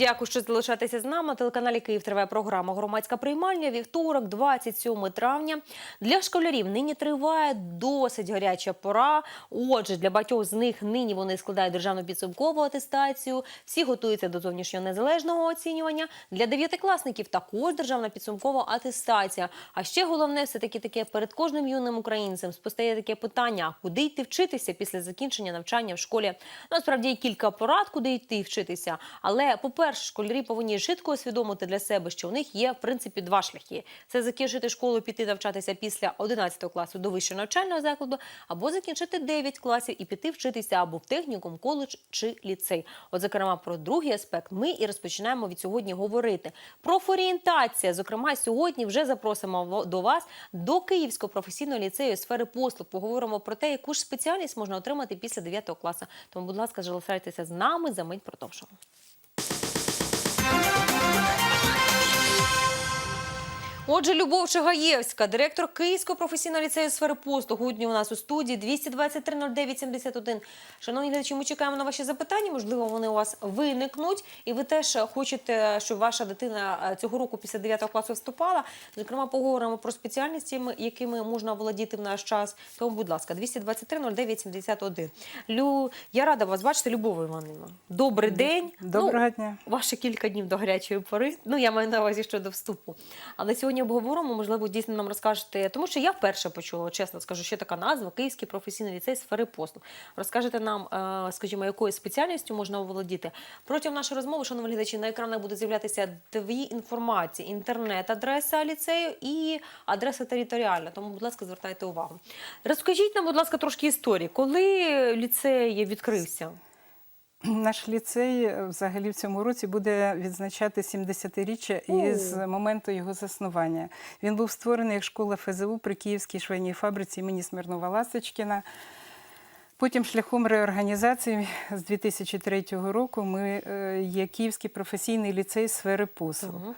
Дякую, що залишаєтеся з нами. На телеканалі Київ триває програма Громадська приймальня. Вівторок, 27 травня. Для школярів нині триває досить гаряча пора. Отже, для багатьох з них нині вони складають державну підсумкову атестацію. Всі готуються до зовнішнього незалежного оцінювання. Для дев'ятикласників також державна підсумкова атестація. А ще головне, все таки таке перед кожним юним українцем постає таке питання: куди йти вчитися після закінчення навчання в школі? Насправді є кілька порад, куди йти вчитися. Але, по-перше, школярі повинні швидко усвідомити для себе, що у них є в принципі два шляхи: це закінчити школу, піти навчатися після 11 класу до вищого навчального закладу, або закінчити 9 класів і піти вчитися або в технікум, коледж чи ліцей. От, зокрема, про другий аспект ми і розпочинаємо від сьогодні говорити. Профорієнтація. Зокрема, сьогодні вже запросимо до вас до Київського професійного ліцею сфери послуг. Поговоримо про те, яку ж спеціальність можна отримати після 9 класу. Тому, будь ласка, залишайтеся з нами. За мить продовжимо. Отже, Любов Чагаєвська, директор Київського професійного ліцею сфери послуг. Гудні у нас у студії 223 09 71. Шановні глядачі, ми чекаємо на ваші запитання. Можливо, вони у вас виникнуть, і ви теж хочете, щоб ваша дитина е, цього року після 9 класу вступала. Зокрема, поговоримо про спеціальності, якими можна володіти в наш час. Тому, будь ласка, 223 09 71. Лю, я рада вас бачити, Любов Іванівна. Добрий день. Доброго Ну, дня. Ваше кілька днів до гарячої пори. Ну, я маю на увазі щодо вступу. Але сьогодні обговоримо, можливо, дійсно нам розкажете, тому що я вперше почула, чесно скажу, що така назва Київський професійний ліцей сфери послуг. Розкажете нам, е, скажімо, якою спеціальністю можна оволодіти. Протягом нашої розмови, шановні глядачі, на екранах буде з'являтися дві інформації: інтернет-адреса ліцею і адреса територіальна. Тому, будь ласка, звертайте увагу. Розкажіть нам, будь ласка, трошки історії, коли ліцей відкрився? Наш ліцей е, взагалі в цьому році буде відзначати 70-річчя із моменту його заснування. Він був створений як школа ФЗУ при Київській швейній фабриці імені Смирнова Ласточкіна. Потім шляхом реорганізації з 2003 року ми е, є Київський професійний ліцей сфери послуг.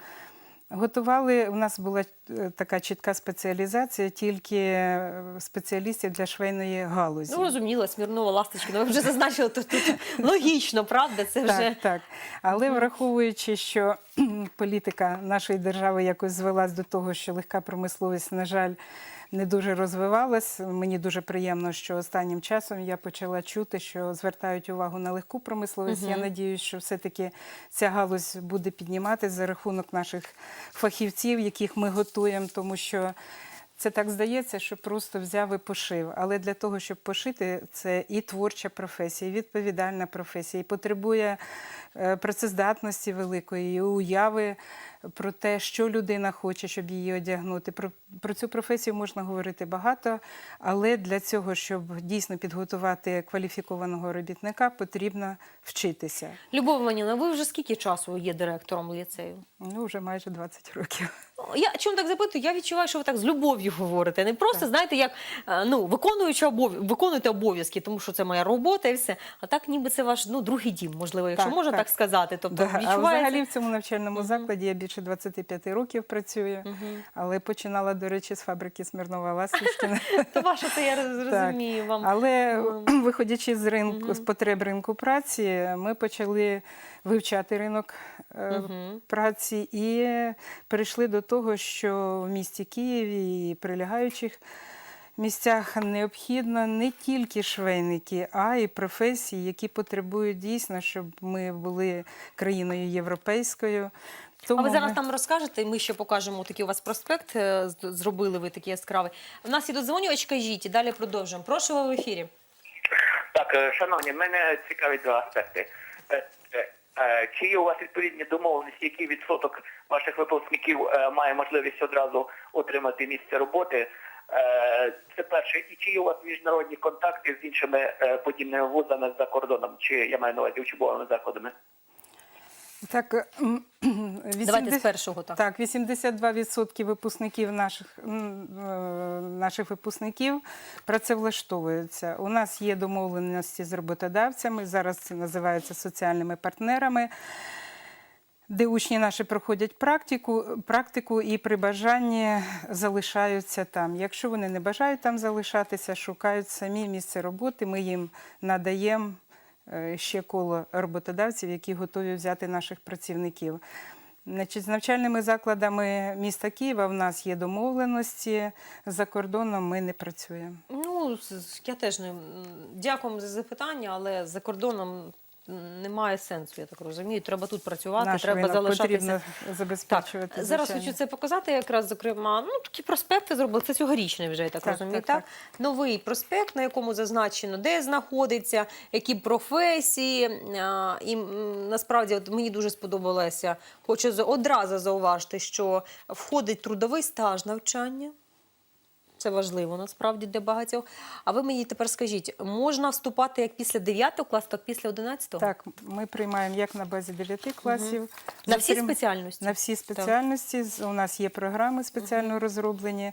Готували, у нас була е, така чітка спеціалізація, тільки е, спеціалістів для швейної галузі. Ну, розуміло, Смірнова Ласточкина. Ви вже зазначили, то тут логічно, правда? Це вже Так, так. Але враховуючи, що політика нашої держави якось звелась до того, що легка промисловість, на жаль, не дуже розвивалась. Мені дуже приємно, що останнім часом я почала чути, що звертають увагу на легку промисловість. Я надіюсь, що все-таки ця галузь буде підніматися за рахунок наших фахівців, яких ми готуємо, тому що. Це так здається, що просто взяв і пошив. Але для того, щоб пошити, це і творча професія, і відповідальна професія, і потребує е, працездатності великої, і уяви про те, що людина хоче, щоб її одягнути. Про, про цю професію можна говорити багато, але для цього, щоб дійсно підготувати кваліфікованого робітника, потрібно вчитися. Любов Іванівна, ви вже скільки часу є директором ліцею? Ну, вже майже 20 років. Я чому так запитую? Я відчуваю, що ви так з любов'ю говорите. Не просто знаєте, як е, ну виконуючи обов... виконуєте обов'язки, тому що це моя робота і все. А так, ніби це ваш ну другий дім, можливо, якщо Так, можна так, так. сказати. Тобто Да, а взагалі в цьому навчальному закладі я більше 25 років працюю, але починала, до речі, з фабрики Смирнова Ластівщина. То ваше то я розумію вам. Але виходячи з ринку з потреб ринку праці, ми почали вивчати ринок е, праці і перейшли до того, що в місті Києві і прилягаючих місцях необхідно не тільки швейники, а й професії, які потребують дійсно, щоб ми були країною європейською. А Тому ви зараз ми- нам розкажете, ми ще покажемо такий у вас проспект, е, з- зробили ви такий яскравий. У нас є додзвонювач, кажіть, і далі продовжуємо. Прошу ви в ефірі. Так, е, шановні, мене цікавить два аспекти. Е, Чи є у вас відповідні домовленості, який відсоток ваших випускників має можливість одразу отримати місце роботи? Е, Це перше. І чи є у вас міжнародні контакти з іншими е, подібними вузами за кордоном, чи я маю на увазі учбовими закладами? Так, е, Давайте з 80 першого так. Так, 82% випускників наших, е, наших випускників працевлаштовуються. У нас є домовленості з роботодавцями, зараз це називається соціальними партнерами, де учні наші проходять практику, практику і при бажанні залишаються там. Якщо вони не бажають там залишатися, шукають самі місце роботи, ми їм надаємо е, ще коло роботодавців, які готові взяти наших працівників. Значить, з навчальними закладами міста Києва в нас є домовленості. За кордоном ми не працюємо. Ну, я теж не м, дякуємо за запитання, але за кордоном немає сенсу, я так розумію. Треба тут працювати, Наш треба залишатися. потрібно Так, зараз звичайно. хочу це показати, якраз зокрема, ну такі проспекти зробили. Це цьогорічний вже, я так, Так, розумію. так, Так, новий проспект, на якому зазначено, де знаходиться, які професії. А, І насправді от мені дуже сподобалося. Хочу одразу зауважити, що входить трудовий стаж навчання. Це важливо насправді для багатьох. А ви мені тепер скажіть, можна вступати як після 9 класу, так після 11? Так, ми приймаємо як на базі 9 класів. На всі спеціальності? На всі спеціальності. Так. У нас є програми спеціально розроблені.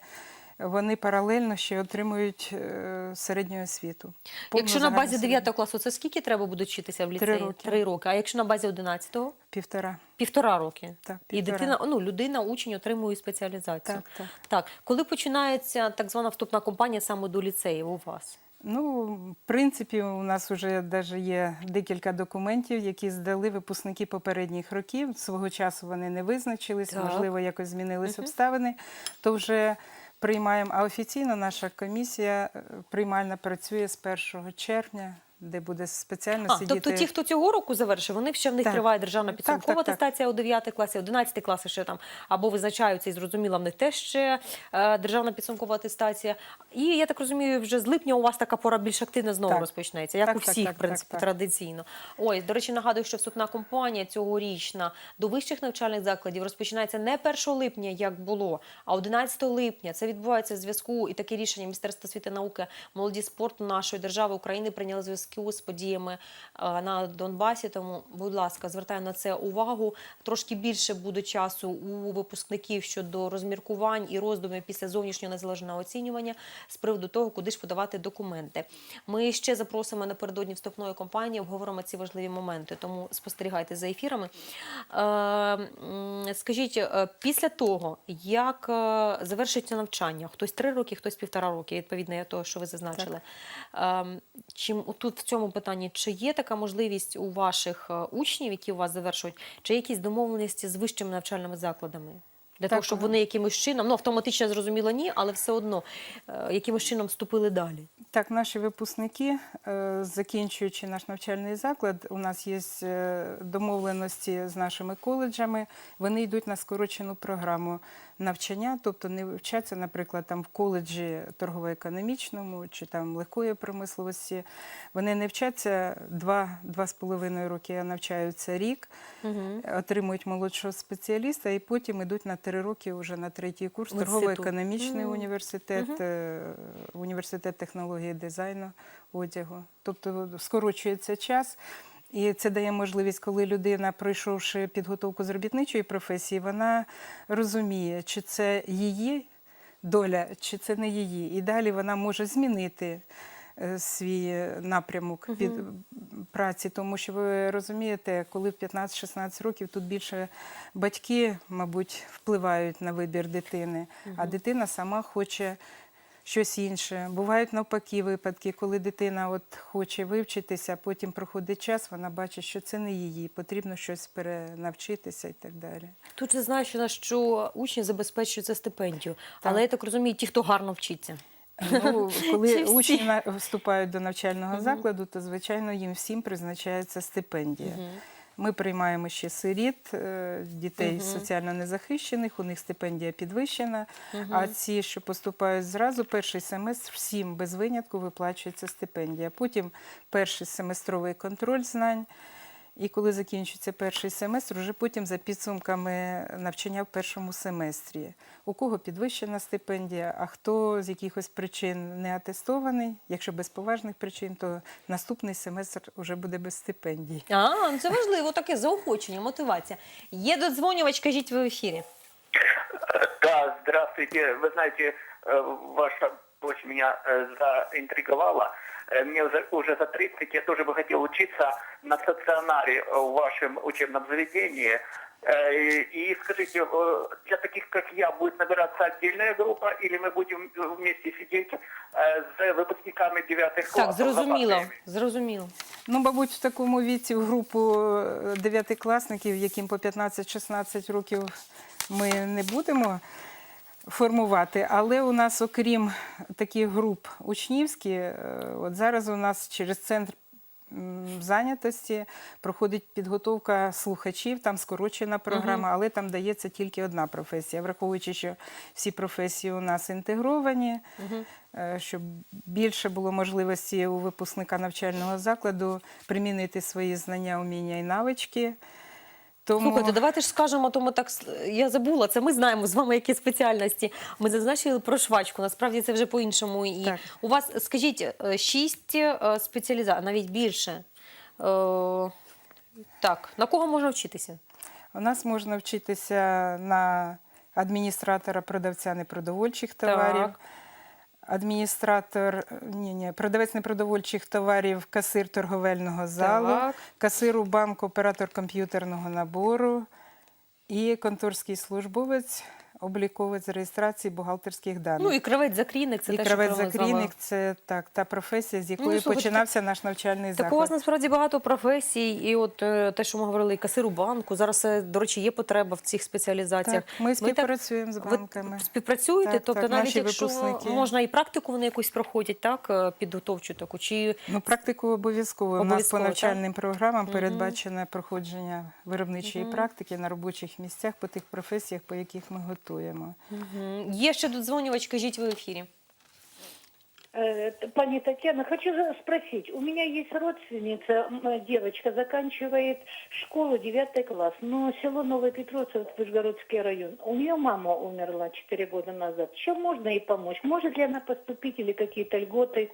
Вони паралельно ще отримують е, середню освіту. Повну Якщо на базі середню. 9 класу, це скільки треба буде вчитися в ліцеї? Три роки. Три роки. А якщо на базі 11-го? Півтора. Півтора роки. Так, І дитина, ну, людина, учень отримує спеціалізацію. Так, так. так. Коли починається так звана вступна кампанія саме до ліцеїв у вас? Ну, в принципі, у нас вже даже є декілька документів, які здали випускники попередніх років. Свого часу вони не визначились, Так. можливо, якось змінились обставини. То вже приймаємо. А офіційно наша комісія е, приймальна працює з 1 червня, де буде спеціально А, сидіти. тобто ті, хто цього року завершив, вони ще в них Так. триває державна підсумкова так, так. атестація у 9 класі, 11 класи ще там або визначаються і зрозуміло, в них теж ще е, державна підсумкова атестація. І я так розумію, вже з липня у вас така пора більш активно знову Так. розпочнеться, як Так, у всіх, так, в принципі, так, так. традиційно. Ой, до речі, нагадую, що вступна компанія цьогорічна до вищих навчальних закладів розпочинається не 1 липня, як було, а 11 липня. Це відбувається в зв'язку і таке рішення Міністерства освіти і науки, молоді спорту нашої держави України прийняло в зв'язку з подіями е, на Донбасі. Тому, будь ласка, звертаю на це увагу. Трошки більше буде часу у випускників щодо розміркувань і роздумів після зовнішнього незалежного оцінювання з приводу того, куди ж подавати документи. Ми ще запросимо напередодні вступної кампанії, обговоримо ці важливі моменти. Тому спостерігайте за ефірами. Е, скажіть, е, після того, як завершиться навчання, хтось три роки, хтось півтора роки, відповідно до того, що ви зазначили. Е, чим тут в цьому питанні, чи є така можливість у ваших е, учнів, які у вас завершують, чи якісь домовленості з вищими навчальними закладами? Для того, щоб вони якимось чином, ну автоматично зрозуміло ні, але все одно е, якимось чином вступили далі. Так, наші випускники, е, закінчуючи наш навчальний заклад, у нас є домовленості з нашими коледжами. Вони йдуть на скорочену програму навчання, тобто не вчаться, наприклад, там в коледжі торгово-економічному чи там легкої промисловості. Вони не вчаться два, два з половиною роки, а навчаються рік, отримують молодшого спеціаліста і потім йдуть на три роки вже на третій курс торгово-економічний Мгм. університет, е, університет технології дизайну, одягу. Тобто скорочується час. І це дає можливість, коли людина, пройшовши підготовку з робітничої професії, вона розуміє, чи це її доля, чи це не її. І далі вона може змінити е, свій напрямок під праці, тому що ви розумієте, коли в 15-16 років тут більше батьки, мабуть, впливають на вибір дитини, а дитина сама хоче щось інше. Бувають навпаки випадки, коли дитина от хоче вивчитися, потім проходить час, вона бачить, що це не її, потрібно щось перенавчитися і так далі. Тут зазначено, що учні забезпечуються стипендію, Так. але я так розумію, ті, хто гарно вчиться. Ну, коли учні вступають до навчального закладу, то звичайно їм всім призначається стипендія. Ми приймаємо ще сиріт, дітей дітей соціально незахищених, у них стипендія підвищена. А ці, що поступають зразу, перший семестр всім без винятку виплачується стипендія. Потім перший семестровий контроль знань. І коли закінчиться перший семестр, вже потім за підсумками навчання в першому семестрі. У кого підвищена стипендія, а хто з якихось причин не атестований, якщо без поважних причин, то наступний семестр вже буде без стипендії. А, ну це важливо, таке заохочення, мотивація. Є додзвонювач, кажіть ви в ефірі. Да, здравствуйте. Вы знаете, э, ваша дочь меня э, заинтриговала. Э, Мне уже- уже за 30, я тоже бы хотел учиться на стационаре э, в вашем учебном заведении. Э, И скажите, э, для таких, как я, будет набираться отдельная группа, или мы будем вместе сидеть е, з випускниками 9 класів. Так, зрозуміло, Запасами. зрозуміло. Ну, мабуть, в такому віці в групу е, дев'ятикласників, яким по 15-16 років ми не будемо формувати. Але у нас, окрім таких груп учнівські, е, от зараз у нас через центр зайнятості проходить підготовка слухачів, там скорочена програма, але там дається тільки одна професія, враховуючи, що всі професії у нас інтегровані, е, щоб більше було можливості у випускника навчального закладу примінити свої знання, уміння і навички. Тому... Слухайте, давайте ж скажемо, тому так я забула. Це ми знаємо з вами які спеціальності. Ми зазначили про швачку. Насправді це вже по-іншому. І Так. у вас, скажіть, е, шість е, спеціалізацій, навіть більше. Е, Так, на кого можна вчитися? У нас можна вчитися на адміністратора продавця непродовольчих товарів. Так. Адміністратор, ні, ні, продавець непродовольчих товарів, касир торговельного залу, Так. касир у банку, оператор комп'ютерного набору і конторський службовець, обліковець з реєстрації бухгалтерських даних. Ну і кравець закрійник, це і те, кравець закрійник це так, та професія, з якої слухайте, починався наш навчальний Так у вас насправді багато професій, і от е, те, що ми говорили, і касир у банку. Зараз, е, до речі, є потреба в цих спеціалізаціях. Так, ми так- співпрацюємо з Ви банками. співпрацюєте, Так, тобто так, навіть якщо випускники. можна і практику вони якусь проходять, так е, підготовчу таку, чи Ну, практику обов'язково. У нас по навчальним програмам Мгм. передбачене проходження виробничої Мгм. практики на робочих місцях по тих професіях, по яких ми готуємо Мгм. є ще додзвонювач, кажіть ви в ефірі. Э, т- Пани Татьяна, хочу за- спросить. У меня есть родственница, м, э, девочка, заканчивает школу 9 класс, но село Новый Петровцы, вот Вышгородский район. У нее мама умерла 4 года назад. Чем можно ей помочь? Может ли она поступить или какие-то льготы?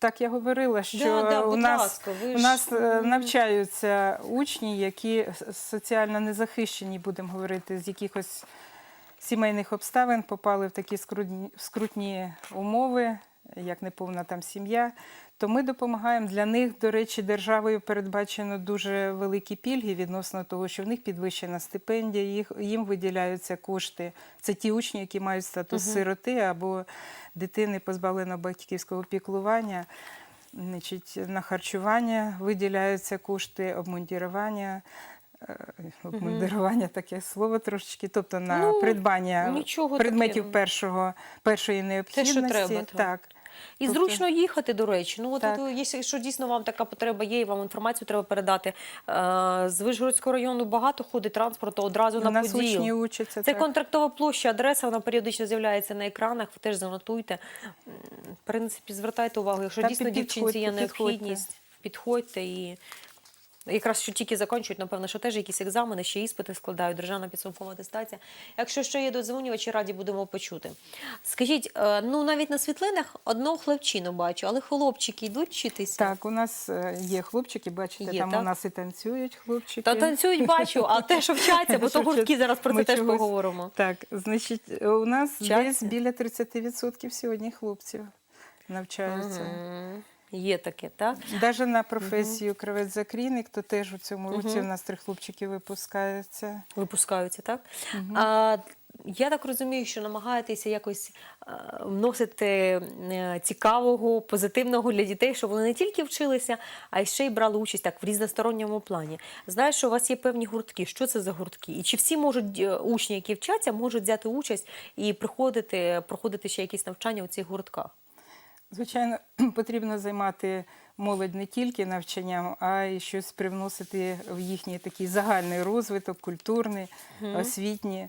Так я говорила, що Да, да, у нас, ласка, ви у нас е, навчаються учні, які соціально незахищені, будемо говорити, з якихось сімейних обставин попали в такі скрутні, скрутні умови, як неповна там сім'я. То ми допомагаємо для них, до речі, державою передбачено дуже великі пільги відносно того, що в них підвищена стипендія, їх, їм виділяються кошти. Це ті учні, які мають статус Мгм. сироти або дитини позбавлено батьківського піклування. Значить, на харчування виділяються кошти, обмундірування. е, Обмундирування таке слово трошечки, тобто на Ну, придбання предметів першого, першої необхідності. треба, так. так. І Тобто- зручно їхати, до речі. Ну, от, от, якщо дійсно вам така потреба є, і вам інформацію треба передати. Е, з Вишгородського району багато ходить транспорту одразу на нас подію. учаться. Це так. контрактова площа, адреса, вона періодично з'являється на екранах, ви теж занотуйте. В принципі, звертайте увагу, якщо Та дійсно під- дівчинці є підходьте, підходьте. необхідність, підходьте і. Якраз що тільки закінчують, напевно, що теж якісь екзамени, ще іспити складають, державна підсумкова атестація. Якщо ще є додзвонювачі, раді будемо почути. Скажіть, е, ну навіть на світлинах одного хлопчину бачу, але хлопчики йдуть вчитися. Так, у нас е, є хлопчики, бачите, Є, там так? у нас і танцюють хлопчики. Та танцюють бачу, а те, що вчаться, бо то гуртки зараз про це теж поговоримо. Так, значить, у нас десь біля 30% сьогодні хлопців навчаються. Є таке, так? Навіть на професію кравець-закрійник, то теж у цьому році у нас три хлопчики випускаються. Випускаються, так? А, я так розумію, що намагаєтеся якось а, вносити е, цікавого, позитивного для дітей, щоб вони не тільки вчилися, а й ще й брали участь так в різносторонньому плані. Знаю, що у вас є певні гуртки. Що це за гуртки? І чи всі можуть е, учні, які вчаться, можуть взяти участь і приходити, проходити ще якісь навчання у цих гуртках? Звичайно, потрібно займати молодь не тільки навчанням, а й щось привносити в їхній такий загальний розвиток, культурний, освітній.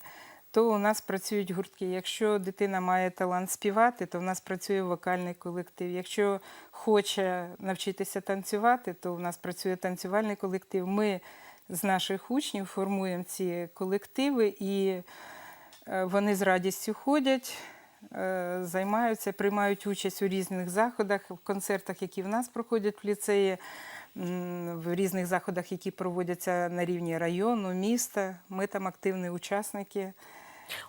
То у нас працюють гуртки. Якщо дитина має талант співати, то в нас працює вокальний колектив. Якщо хоче навчитися танцювати, то у нас працює танцювальний колектив. Ми з наших учнів формуємо ці колективи і Е, Вони з радістю ходять, займаються, приймають участь у різних заходах, в концертах, які в нас проходять в ліцеї, в різних заходах, які проводяться на рівні району, міста. Ми там активні учасники.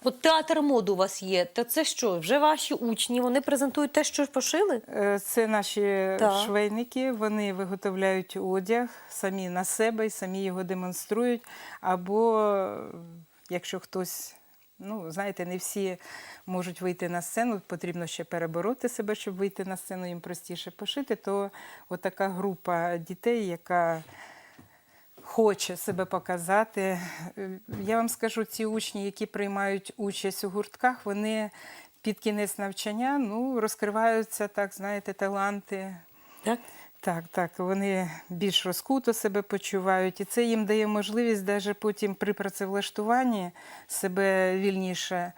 От театр моду у вас є. То це що? Вже ваші учні? Вони презентують те, що пошили? Е, Це наші Так. швейники, вони виготовляють одяг самі на себе і самі його демонструють. Або е, якщо хтось Ну, знаєте, не всі можуть вийти на сцену, потрібно ще перебороти себе, щоб вийти на сцену, їм простіше пошити. То отака група дітей, яка хоче себе показати. Е, Я вам скажу, ці учні, які приймають участь у гуртках, вони під кінець навчання ну, розкриваються, так, знаєте, таланти. Так? Так, так, вони більш розкуто себе почувають, і це їм дає можливість навіть потім при працевлаштуванні себе вільніше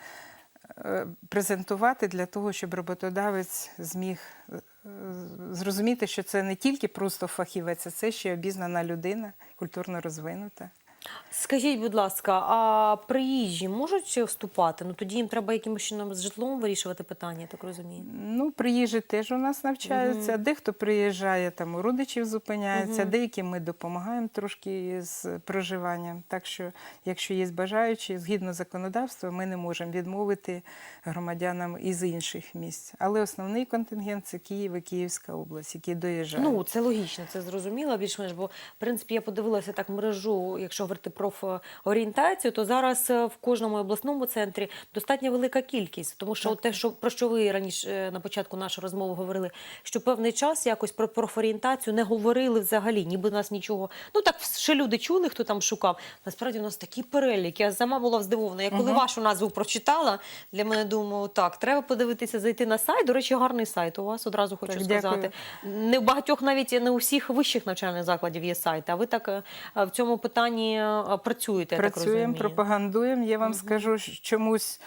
е, презентувати для того, щоб роботодавець зміг е, зрозуміти, що це не тільки просто фахівець, а це ще обізнана людина, культурно розвинута. Скажіть, будь ласка, а приїжджі можуть ще вступати? Ну тоді їм треба якимось чином з житлом вирішувати питання, я так розумію. Ну, приїжджі теж у нас навчаються. Дехто приїжджає, там у родичів зупиняється, деяким ми допомагаємо трошки з проживанням. Так що, якщо є бажаючі, згідно законодавства, ми не можемо відмовити громадянам із інших місць. Але основний контингент це Київ і Київська область, які доїжджають. Ну, це логічно, це зрозуміло більш-менш, бо в принципі я подивилася так мережу, якщо говорити про орієнтацію, то зараз е, в кожному обласному центрі достатньо велика кількість. Тому що те, що про що ви раніше е, на початку нашої розмови говорили, що певний час якось про профорієнтацію не говорили взагалі, ніби нас нічого. Ну так ще люди чули, хто там шукав. Насправді у нас такі перелік. Я сама була здивована. Я коли вашу назву прочитала, для мене думаю, так, треба подивитися, зайти на сайт. До речі, гарний сайт у вас одразу хочу Так, сказати. дякую. Не в багатьох навіть не у всіх вищих навчальних закладів є сайт, а ви так е, в цьому питанні е, працюєте, я так Працюємо, пропагандуємо. Я вам скажу, чомусь,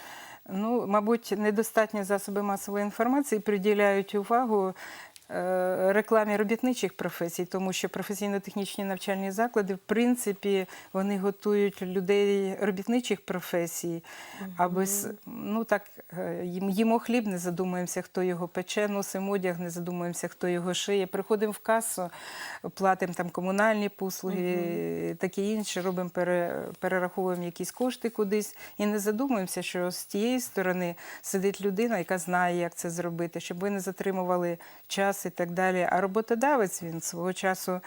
ну, мабуть, недостатньо засоби масової інформації приділяють увагу рекламі робітничих професій, тому що професійно-технічні навчальні заклади, в принципі, вони готують людей робітничих професій, аби с- ну так е, їм- їмо хліб, не задумуємося, хто його пече, носимо одяг, не задумуємося, хто його шиє. Приходимо в касу, платимо там комунальні послуги, таке інше, робимо пере, перераховуємо якісь кошти кудись. І не задумуємося, що з тієї сторони сидить людина, яка знає, як це зробити, щоб ви не затримували час і так далі. А роботодавець він свого часу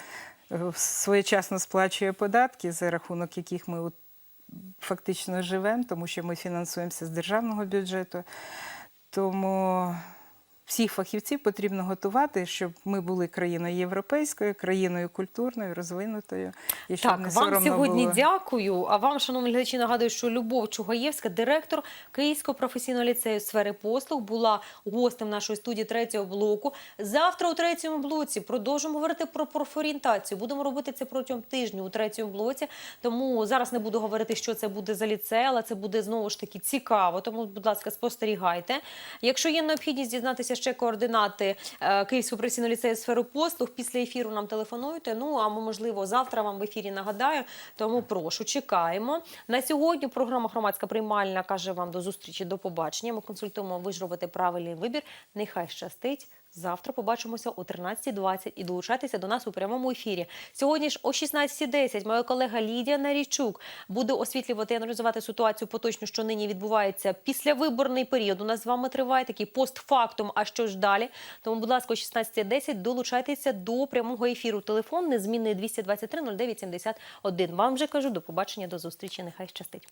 е, своєчасно сплачує податки, за рахунок яких ми фактично живемо, тому що ми фінансуємося з державного бюджету. Тому всіх фахівців потрібно готувати, щоб ми були країною європейською, країною культурною, розвинутою. І щоб Так, не вам сьогодні було. дякую. А вам, шановні глядачі, нагадую, що Любов Чугаєвська, директор Київського професійного ліцею сфери послуг, була гостем нашої студії третього блоку. Завтра у третьому блоці продовжимо говорити про профорієнтацію. Будемо робити це протягом тижня у третьому блоці. Тому зараз не буду говорити, що це буде за ліцей, але це буде знову ж таки цікаво. Тому, будь ласка, спостерігайте. Якщо є необхідність дізнатися ще координати е, Київського професійного ліцею сферу послуг, після ефіру нам телефонуйте. Ну а можливо, завтра вам в ефірі нагадаю. Тому прошу, чекаємо. На сьогодні програма громадська приймальна каже вам до зустрічі, до побачення. Ми консультуємо, ви правильний вибір. Нехай щастить. Завтра побачимося о 13.20 і долучайтеся до нас у прямому ефірі. Сьогодні ж о 16.10 моя колега Лідія Нарічук буде освітлювати і аналізувати ситуацію поточну, що нині відбувається після виборний період. У нас з вами триває такий постфактум. А що ж далі? Тому, будь ласка, о 16.10 долучайтеся до прямого ефіру. Телефон незмінний 223 09 71. Вам вже кажу до побачення, до зустрічі. Нехай щастить.